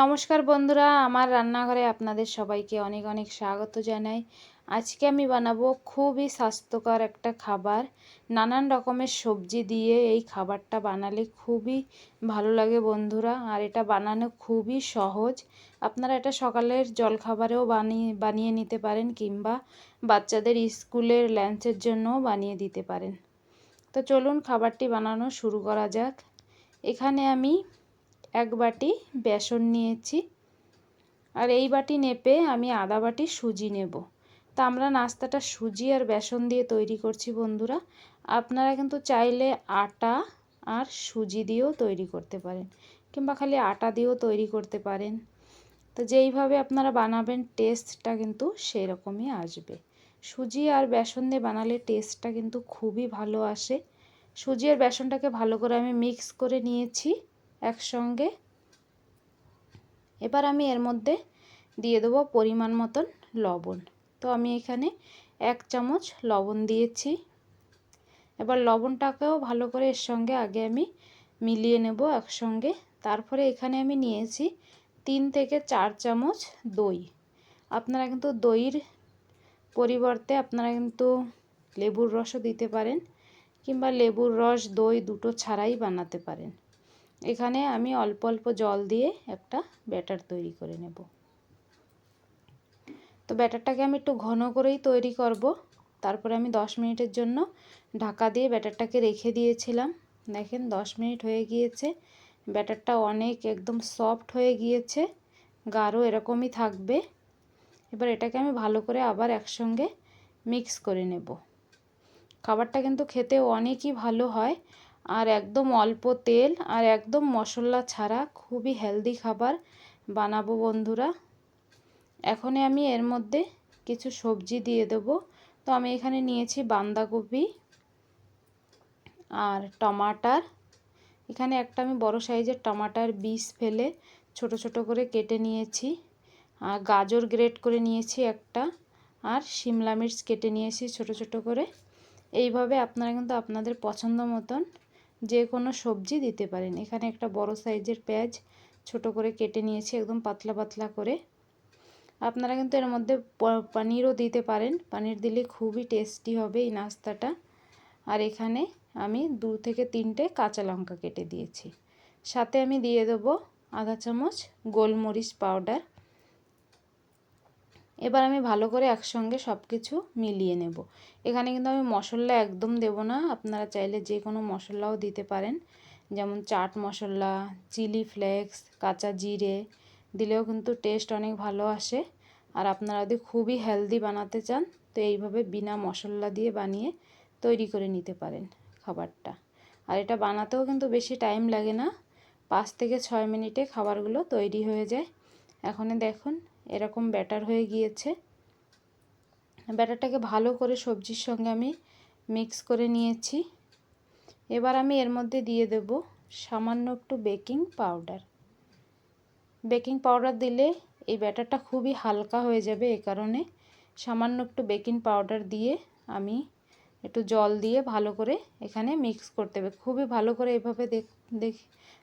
নমস্কার বন্ধুরা, আমার রান্নাঘরে আপনাদের সবাইকে অনেক অনেক স্বাগত জানাই। আজকে আমি বানাবো খুবই স্বাস্থ্যকর একটা খাবার। নানান রকমের সবজি দিয়ে এই খাবারটা বানালে খুবই ভালো লাগে বন্ধুরা, আর এটা বানানো খুবই সহজ। আপনারা এটা সকালের জলখাবারেও বানিয়ে বানিয়ে নিতে পারেন কিংবা বাচ্চাদের স্কুলের লাঞ্চের জন্যও বানিয়ে দিতে পারেন। তো চলুন খাবারটি বানানো শুরু করা যাক। এখানে আমি এক বাটি বেসন নিয়েছি। আর এই বাটি নেপে আমি আদা বাটি সুজি নেব। তা আমরা নাস্তাটা সুজি আর বেসন দিয়ে তৈরি করছি বন্ধুরা। আপনারা কিন্তু চাইলে আটা আর সুজি দিয়েও তৈরি করতে পারেন, কিংবা খালি আটা দিয়েও তৈরি করতে পারেন। তো যেইভাবে আপনারা বানাবেন টেস্টটা কিন্তু সেই রকমই আসবে। সুজি আর বেসন দিয়ে বানালে টেস্টটা কিন্তু খুবই ভালো আসে। সুজি আর বেসনটাকে ভালো করে আমি মিক্স করে নিয়েছি। একসঙ্গে। এবার আমি এর মধ্যে দিয়ে দেবো পরিমাণ মতন লবণ। তো আমি এখানে এক চামচ লবণ দিয়েছি। এবার লবণটাকেও ভালো করে এর সঙ্গে আগে আমি মিলিয়ে নেব একসঙ্গে। তারপরে এখানে আমি নিয়েছি তিন থেকে চার চামচ দই। আপনারা কিন্তু দইয়ের পরিবর্তে আপনারা কিন্তু লেবুর রসও দিতে পারেন কিংবা লেবুর রস, দই দুটো ছাড়াই বানাতে পারেন। এখানে আমি অল্প অল্প জল দিয়ে একটা ব্যাটার তৈরি করে নেব। তো ব্যাটারটাকে আমি একটু ঘন করেই তৈরি করব। তারপরে আমি 10 মিনিটের জন্য ঢাকা দিয়ে ব্যাটারটাকে রেখে দিয়েছিলাম। দেখেন 10 মিনিট হয়ে গিয়েছে। ব্যাটারটা অনেক একদম সফট হয়ে গিয়েছে। গাঢ় এরকমই থাকবে। এবার এটাকে আমি ভালো করে আবার একসঙ্গে মিক্স করে নেব। খাবারটা কিন্তু খেতে অনেকই ভালো হয়। আর একদম অল্প তেল আর একদম মশলা ছাড়া খুবই হেলদি খাবার বানাবো বন্ধুরা। এখনই আমি এর মধ্যে কিছু সবজি দিয়ে দেব। তো আমি এখানে নিয়েছি বাঁধাকপি আর টমাটার। এখানে একটা আমি বড় সাইজের টমাটার বীজ ফেলে ছোট ছোট করে কেটে নিয়েছি। আর গাজর গ্রেট করে নিয়েছি একটা আর শিমলা মির্চ কেটে নিয়েছি ছোট ছোট করে। এইভাবে আপনারা কিন্তু আপনাদের পছন্দ মতন যে কোনো সবজি দিতে পারেন। এখানে একটা বড় সাইজের পেঁয়াজ ছোট করে কেটে নিয়েছি, একদম পাতলা পাতলা করে। আপনারা কিন্তু এর মধ্যে পনিরও দিতে পারেন। পনির দিলে খুবই টেস্টি হবে এই নাস্তাটা। আর এখানে আমি দু থেকে তিনটে কাঁচা লঙ্কা কেটে দিয়েছি। সাথে আমি দিয়ে দেবো আধা চামচ গোলমরিচ পাউডার। এবার আমি ভালো করে একসঙ্গে সব কিছু মিলিয়ে নেব। এখানে কিন্তু আমি মশলা একদম দেব না, আপনারা চাইলে যে কোনো মশলাও দিতে পারেন। যেমন চাট মশলা, চিলি ফ্লেক্স, কাঁচা জিরে, দিলেও কিন্তু টেস্ট অনেক ভালো আসে। আর আপনারা যদি খুবই হেলদি বানাতে চান, তো এইভাবে বিনা মশলা দিয়ে বানিয়ে তৈরি করে নিতে পারেন খাবারটা। আর এটা বানাতেও কিন্তু বেশি টাইম লাগে না, পাঁচ থেকে ছয় মিনিটে খাবারগুলো তৈরি হয়ে যায়। এখন দেখুন এরকম ব্যাটার হয়ে গিয়েছে। ব্যাটারটাকে ভালো করে সবজির সঙ্গে আমি মিক্স করে নিয়েছি। এবার আমি এর মধ্যে দিয়ে দেব সামান্য একটু বেকিং পাউডার। বেকিং পাউডার দিলে এই ব্যাটারটা খুবই হালকা হয়ে যাবে এ কারণে সামান্য একটু বেকিং পাউডার দিয়ে আমি একটু জল দিয়ে ভালো করে এখানে মিক্স করতে হবে। খুবই ভালো করে এভাবে দেখ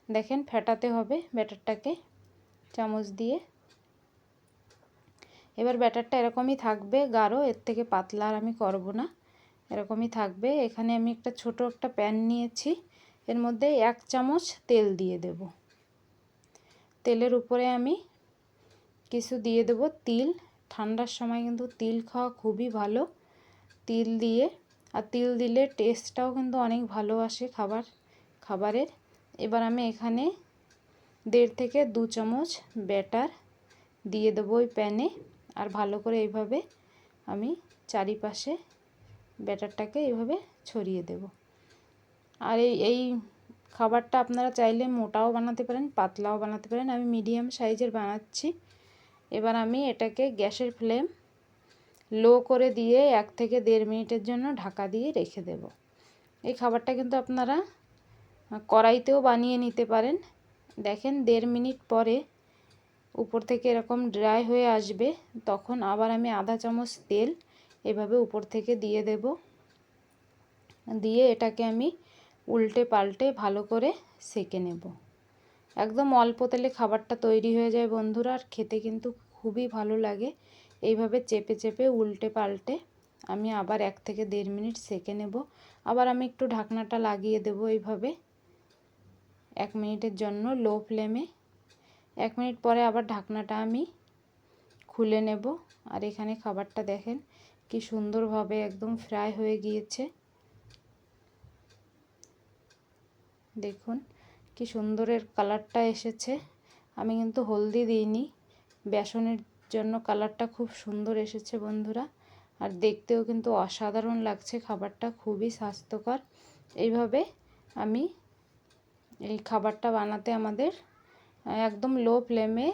দেখেন ফেটাতে হবে ব্যাটারটাকে। চামচ দিয়ে এবার ব্যাটারটা এরকমই থাকবে গাঢ়, এর থেকে পাতলা আর আমি করব না। এরকমই থাকবে। এখানে আমি একটা ছোট একটা প্যান নিয়েছি। এর মধ্যে এক চামচ তেল দিয়ে দেব। তেলের উপরে আমি কিছু দিয়ে দেব তিল। ঠান্ডার সময় কিন্তু তিল খাওয়া খুবই ভালো। তিল দিয়ে, আর তিল দিলে টেস্টটাও কিন্তু অনেক ভালো আসে খাবার, খাবারের। এবার আমি এখানে দেড় থেকে দু চামচ ব্যাটার দিয়ে দেবো ওই প্যানে। আর ভালো করে এইভাবে আমি চারিপাশে ব্যাটারটাকে এইভাবে ছড়িয়ে দেব। আর এই এই খাবারটা আপনারা চাইলে মোটাও বানাতে পারেন, পাতলাও বানাতে পারেন। আমি মিডিয়াম সাইজের বানাচ্ছি। এবার আমি এটাকে গ্যাসের ফ্লেম লো করে দিয়ে এক থেকে দেড় মিনিটের জন্য ঢাকা দিয়ে রেখে দেব। এই খাবারটা কিন্তু আপনারা কড়াইতেও বানিয়ে নিতে পারেন। দেখেন দেড় মিনিট পরে উপর থেকে এরকম ড্রাই হয়ে আসবে, তখন আবার আমি আধা চামচ তেল এভাবে উপর থেকে দিয়ে দেব। দিয়ে এটাকে আমি উল্টে পাল্টে ভালো করে সেকে নেব। একদম অল্প তেলে খাবারটা তৈরি হয়ে যায় বন্ধুরা, আর খেতে কিন্তু খুবই ভালো লাগে। এইভাবে চেপে চেপে উল্টে পাল্টে আমি আবার এক থেকে দেড় মিনিট সেকে নেব। আবার আমি একটু ঢাকনাটা লাগিয়ে দেব এইভাবে। এক মিনিটের জন্য লো ফ্লেমে এক মিনিট পরে আবার ঢাকনাটা আমি খুলে নেব। আর এখানে খাবারটা দেখেন কি সুন্দরভাবে একদম ফ্রাই হয়ে গিয়েছে। দেখুন কি সুন্দরের কালারটা এসেছে। আমি কিন্তু হলদি দিইনি, বেসনের জন্য কালারটা খুব সুন্দর এসেছে বন্ধুরা। আর দেখতেও কিন্তু অসাধারণ লাগছে খাবারটা, খুবই স্বাস্থ্যকর। এইভাবে আমি এই খাবারটা বানাতে আমাদের একদম লো ফ্লেমে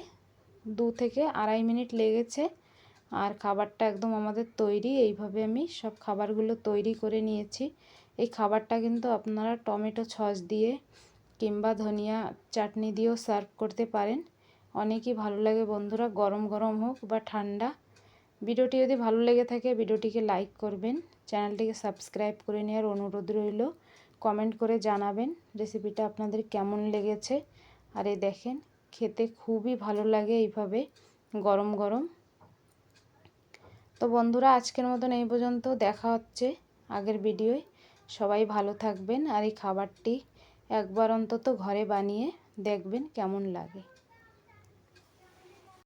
দু থেকে আড়াই মিনিট লেগেছে। আর খাবারটা একদম আমাদের তৈরি, এইভাবে আমি সব খাবারগুলো তৈরি করে নিয়েছি। এই খাবারটা কিন্তু আপনারা টমেটো সস দিয়ে কিংবা ধনিয়া চাটনি দিয়েও সার্ভ করতে পারেন। অনেকই ভালো লাগে বন্ধুরা, গরম গরম হোক বা ঠান্ডা। ভিডিওটি যদি ভালো লেগে থাকে, ভিডিওটিকে লাইক করবেন। চ্যানেলটিকে সাবস্ক্রাইব করে নেওয়ার অনুরোধ রইল। কমেন্ট করে জানাবেন রেসিপিটা আপনাদের কেমন লেগেছে। আর দেখেন, খেতে খুবই ভালো লাগে এইভাবে, গরম গরম। তো বন্ধুরা, আজকের মতন এই পর্যন্ত দেখা হচ্ছে আগের ভিডিওয়। সবাই ভালো থাকবেন আর এই খাবারটি একবার অন্তত ঘরে বানিয়ে দেখবেন কেমন লাগে।